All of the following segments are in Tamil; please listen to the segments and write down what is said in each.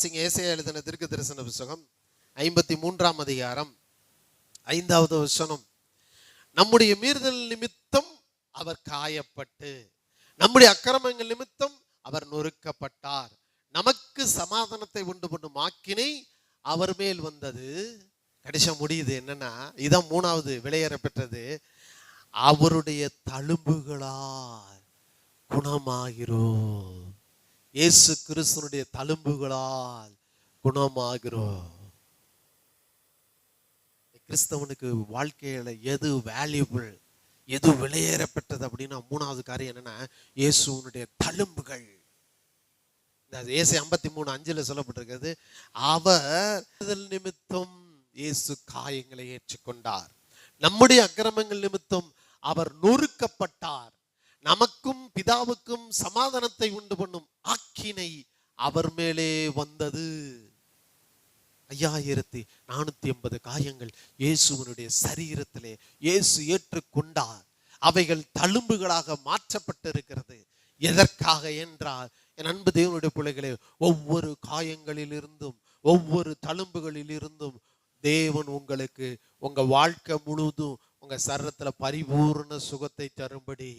வாசிங்க ஏசையா எழுதின திருக்கு தரிசன புஸ்தகம் ஐம்பத்தி மூன்றாம் அதிகாரம் ஐந்தாவது வசனம். நம்முடைய மீறுதல் நிமித்தம் அவர் காயப்பட்டு நம்முடைய அக்கிரமங்கள் நிமித்தம் அவர் நொறுக்கப்பட்டார். நமக்கு சமாதானத்தை உண்டு பண்ணும் ஆக்கினை அவர் மேல் வந்தது. கடைசியா முடியுது என்னன்னா இதான் மூணாவது விளையேற பெற்றது. அவருடைய தழும்புகளால் குணமாகிறோம். இயேசு கிறிஸ்தனுடைய தழும்புகளால் குணமாகிறோம். கிறிஸ்தவனுக்கு வாழ்க்கையில எது வேல்யூபிள் எது விலையேறப்பட்டது அப்படின்னா மூணாவது காரியம் என்னன்னா இயேசுனுடைய தழும்புகள். இந்த ஏசை ஐம்பத்தி மூணு அஞ்சுல சொல்லப்பட்டிருக்கிறது அவர் நிமித்தம் இயேசு காயங்களை ஏற்றுக்கொண்டார். நம்முடைய அக்கிரமங்கள் நிமித்தம் அவர் நொறுக்கப்பட்டார். நமக்கும் பிதாவுக்கும் சமாதானத்தை உண்டு பண்ணும் ஆக்கினை அவர் மேலே வந்தது. ஐயாயிரத்தி நானூத்தி எண்பது காயங்கள் இயேசுவனுடைய சரீரத்திலே இயேசு ஏற்றுக்கொண்டார். அவைகள் தழும்புகளாக மாற்றப்பட்டிருக்கிறது. எதற்காக என்றால் என் அன்பு தேவனுடைய பிள்ளைகளே ஒவ்வொரு காயங்களிலிருந்தும் ஒவ்வொரு தழும்புகளிலிருந்தும் தேவன் உங்களுக்கு உங்க வாழ்க்கை முழுவதும் உங்க சரத்துல பரிபூர்ண சுகத்தை தரும்படி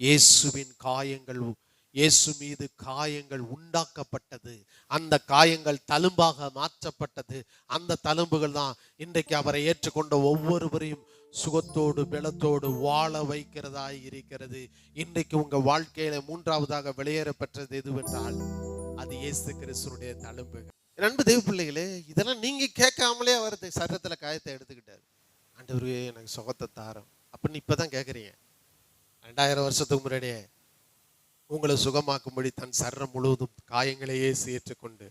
இயேசுவின் காயங்கள் இயேசு மீது காயங்கள் உண்டாக்கப்பட்டது. அந்த காயங்கள் தழும்பாக மாற்றப்பட்டது. அந்த தழும்புகள் தான் இன்றைக்கு அவரை ஏற்றுக்கொண்ட ஒவ்வொருவரையும் சுகத்தோடு பலத்தோடு வாழ வைக்கிறதாய் இருக்கிறது. இன்றைக்கு உங்க வாழ்க்கையில மூன்றாவதாக வெளியேற பெற்றது எதுவென்றால் அது இயேசு கிறிஸ்துனுடைய தழும்புகள் நண்பு தெய்வ பிள்ளைகளே இதெல்லாம் நீங்க கேட்காமலே அவர் சரத்துல காயத்தை எடுத்துக்கிட்டாரு. ஆண்டவருவே எனக்கு சுகத்தை தாரம். அப்படின்னு இப்பதான் கேக்குறீங்க. ரெண்டாயிரம் வருஷத்துக்கு முன்னாடியே உங்களை சுகமாக்கும்படி தன் சர்ரம் முழுவதும் காயங்களையே சேற்றுக்கொண்டு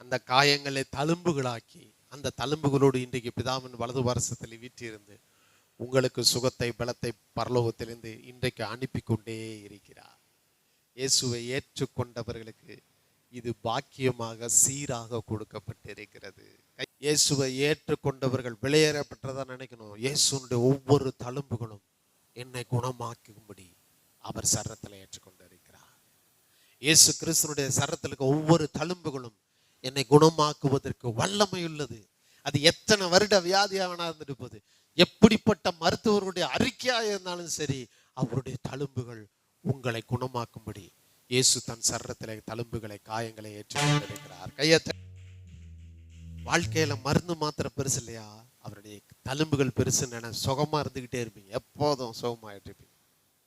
அந்த காயங்களை தழும்புகளாக்கி அந்த தழும்புகளோடு இன்றைக்கு பிதாவின் வலது வருஷத்தில் வீற்றிருந்து உங்களுக்கு சுகத்தை பலத்தை பரலோகத்திலிருந்து இன்றைக்கு அனுப்பி கொண்டே இருக்கிறார். இயேசுவை ஏற்றுக்கொண்டவர்களுக்கு இது பாக்கியமாக சீராக கொடுக்கப்பட்டிருக்கிறது. இயேசுவை ஏற்றுக்கொண்டவர்கள் வெளியேறப்பட்டதா நினைக்கணும். இயேசுனுடைய ஒவ்வொரு தழும்புகளும் என்னை குணமாக்கும்படி அவர் சரத்தில் ஏற்றுக்கொண்டிருக்கிறார். இயேசு கிறிஸ்தனுடைய சரத்தில் இருக்க ஒவ்வொரு தழும்புகளும் என்னை குணமாக்குவதற்கு வல்லமை உள்ளது அது எத்தனை வருட வியாதியாவனா இருந்துட்டு போகுது. எப்படிப்பட்ட மருத்துவருடைய அறிக்கையாக இருந்தாலும் சரி அவருடைய தழும்புகள் உங்களை குணமாக்கும்படி இயேசு தன் சரத்தில் தழும்புகளை காயங்களை ஏற்றுக்கொண்டிருக்கிறார். கையத்த. வாழ்க்கையில மருந்து மாத்திரை பெருசு இல்லையா? அவருடைய தழும்புகள் பெருசுன்னு நினை சுகமா இருந்துகிட்டே இருப்பீங்க. எப்போதும் சுகமாயிட்டு இருப்பீங்க.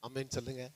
அம்மேன்னு சொல்லுங்க.